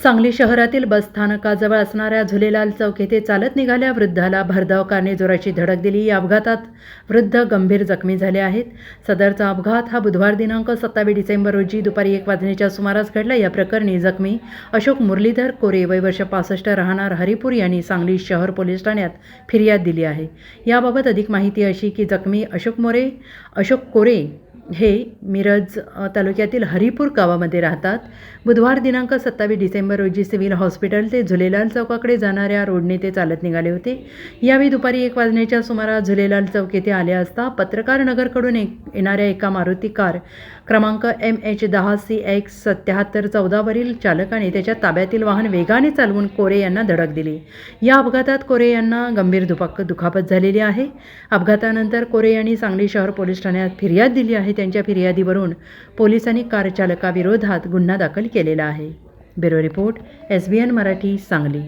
सांगली शहरातील बसस्थानकाजवळ असणाऱ्या झुलेलाल चौक येथे चालत निघाल्या वृद्धाला भरधाव कारने जोराची धडक दिली. या अपघातात वृद्ध गंभीर जखमी झाले आहेत. सदरचा अपघात हा बुधवार दिनांक सत्तावीस डिसेंबर रोजी दुपारी एक वाजण्याच्या सुमारास घडला. या प्रकरणी जखमी अशोक मुरलीधर कोरे वय वर्ष पासष्ट राहणार हरिपूर यांनी सांगली शहर पोलीस ठाण्यात फिर्याद दिली आहे. याबाबत अधिक माहिती अशी की जखमी अशोक मोरे अशोक कोरे हे मिरज तालुक्यातील हरिपूर गावामध्ये राहतात. बुधवार दिनांक सत्तावीस डिसेंबर रोजी सिव्हिल हॉस्पिटल ते झुलेलाल चौकाकडे जाणाऱ्या रोडने ते चालत निघाले होते. यावेळी दुपारी एक वाजण्याच्या सुमारास झुलेलाल चौक येथे आले असता पत्रकार नगरकडून एक येणाऱ्या एका मारुती कार क्रमांक एम एच दहा सी एक्स सत्याहत्तर चौदावरील चालकाने त्याच्या ताब्यातील वाहन वेगाने चालवून कोरे यांना धडक दिली. या अपघातात कोरे यांना गंभीर दुपाक दुखापत झालेली आहे. अपघातानंतर कोरे यांनी सांगली शहर पोलीस ठाण्यात फिर्याद दिली आहे. त्यांच्या फिर्यादीवरून पोलिसांनी कार चालकाविरोधात गुन्हा दाखल केलेला आहे. Bureau report S B N Marathi Sangli.